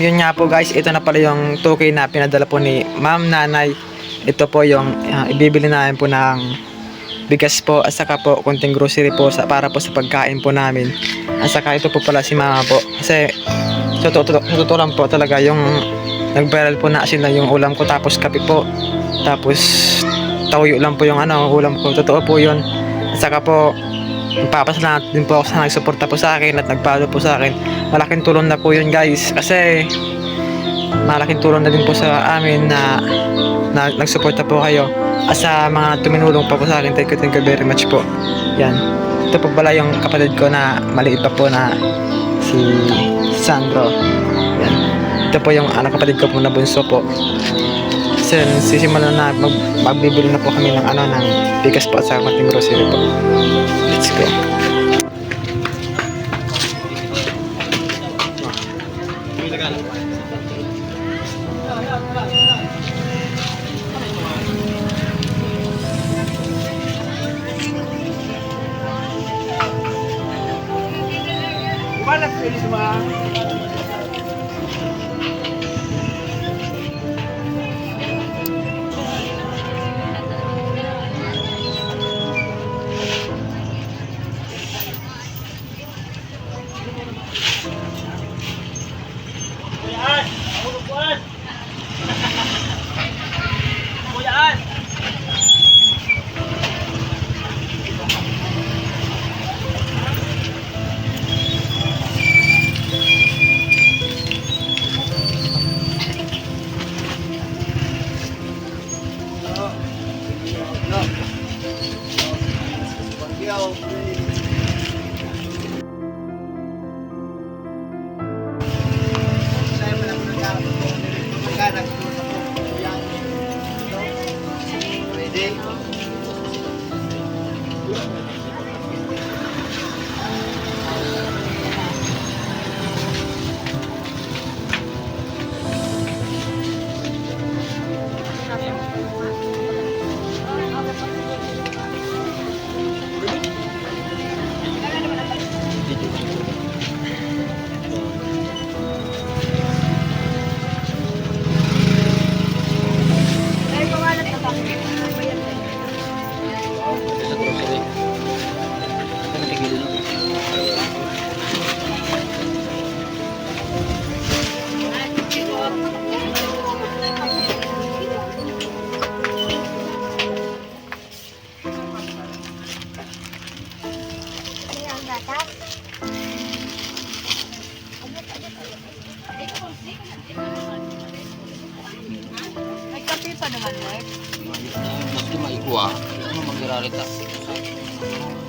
yun nga po guys, ito na pala yung 2K na pinadala po ni Ma'am Nanay. Ito po yung ah, ibibili namin po ng bigas po at saka po konting grocery po sa, para po sa pagkain po namin. At saka ito po pala si Mama po. Kasi sa totoo lang po talaga yung nag-viral po na asin lang yung ulam ko tapos kape po. Tapos tawyo lang po yung ano, ulam ko. Totoo po yun. At saka po Nagpapasalamat din po ako sa nagsuporta po sa akin at nagpalo po sa akin. Malaking tulong na po yun guys kasi malaking tulong na din po sa amin na, na nagsuporta po kayo. At sa mga tuminulong pa po sa akin, thank you, thank you very much po. Yan. Ito po pala yung kapatid ko na maliit pa po na si Sandro. Yan. Ito po yung anak kapatid ko po na bunso po. So, sisimulan na mag, magbibili na po kami ng ano ng bigas po at sa konting grocery po. Let's go. May kape pa naman, Mark. Maski maikuha, ano magirarita? May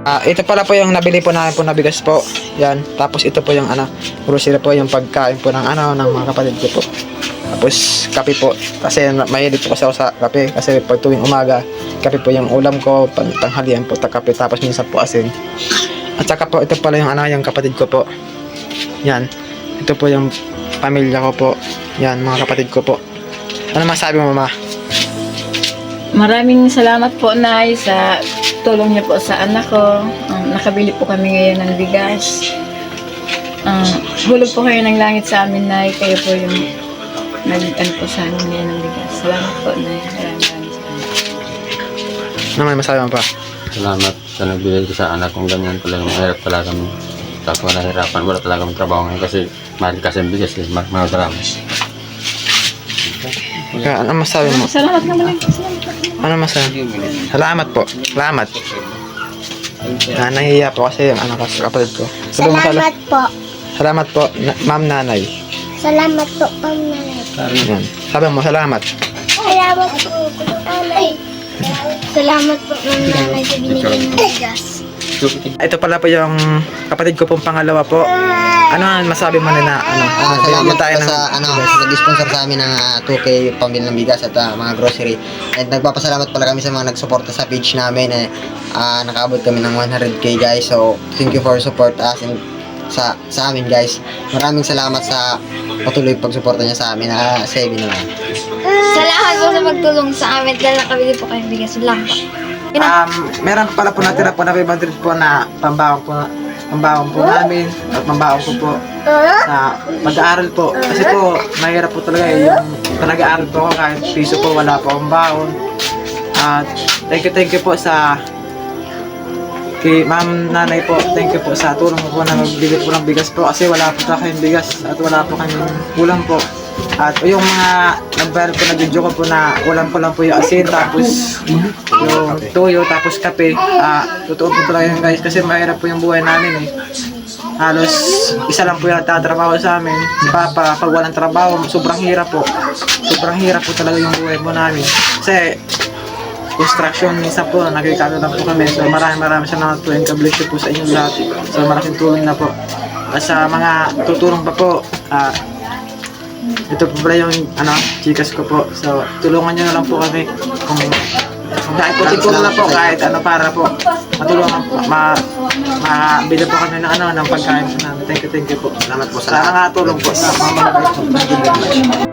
Ah, ito pala po yung nabili po namin po na bigas po. Yan. Tapos ito po yung ano, grocery po yung pagkain po ng ano ng mga kapatid ko po. Tapos kape po. Kasi mahilig po kasi ako sa kape. Kasi pag tuwing umaga, kape po yung ulam ko, pang tanghalian po kape. Tapos minsan po asin. At saka po ito pala yung ano yung kapatid ko po. Yan. Ito po yung pamilya ko po. Yan, mga kapatid ko po. Ano masabi mo, mama? Maraming salamat po, Nay, sa tulong niyo po sa anak ko. Um, nakabili po kami ngayon ng bigas. Um, hulog po kayo ng langit sa amin, Nay. Kayo po yung nag-ano po sa amin ngayon ng bigas. Salamat po, Nay. Maraming maraming salamat. Ano may masabi mo pa? Salamat sa nagbigay ko sa anak kong ganyan talaga. Mahirap talaga kami. Tapos wala hirapan. Wala talaga kami trabaho ngayon kasi mahal kasi ang bigas eh. Mga salamat. Ka- Ano masabi mo? Salamat naman. Salamat. Ano masabi? Salamat po. Salamat. Na, nahihiya po kasi yung anak ko kapatid ko. Sabi mo, Salamat po. salamat po, na, ma'am nanay. Salamat po, Pamela. Yan. Sabi mo, salamat. Salamat po, Nanay. Salamat po, Ma'am Nanay, sa binigay ng bigas. Ito pala po yung kapatid ko pong pangalawa po. Ano ang masabi mo na na ano? Ah, ano salamat bigyan tayo po ng sa ano, nag-sponsor sa amin ng ah, 2K pambili ng bigas at ah, mga grocery. At nagpapasalamat pala kami sa mga nagsuporta sa page namin eh ah, nakaabot kami ng 100k guys. So, thank you for support us and sa sa amin guys. Maraming salamat sa patuloy pagsuporta niya sa amin. Ah, sa Ebi naman. Salamat po sa pagtulong sa amin dahil nakabili po kayong bigas. Lang po. Um, meron pala po natira po na 500 po na pambaon po pambaon po namin at pambaon ko po sa pag-aaral po. Kasi po, mahirap po talaga eh, yung nag-aaral po ako kahit piso po wala po akong baon. At thank you, thank you po sa kay ma'am nanay po, thank you po sa tulong po na magbili po ng bigas po kasi wala po kayong bigas at wala po kami kulang po. At yung mga nagbayad po na video ko po na ulam po lang po yung asin tapos yung tuyo tapos kape. Ah, totoo po talaga yun guys kasi mahirap po yung buhay namin eh. Halos isa lang po yung nagtatrabaho sa amin. Si Papa, pag walang trabaho, sobrang hirap po. Sobrang hirap po talaga yung buhay po namin. Kasi construction minsan po, nagkikano lang po kami. So maraming maraming salamat po and God bless you po sa inyong lahat. So malaking tulong na po. At sa mga tutulong pa po, ah, ito po pala yung ano, chikas ko po. So tulungan nyo na lang po kami kung kahit po na po, kahit ano para po matulungan po, ma, mabili po kami ng ano, ng pagkain po namin. Thank you, thank you po. Salamat po Sa mga tulong po sa mga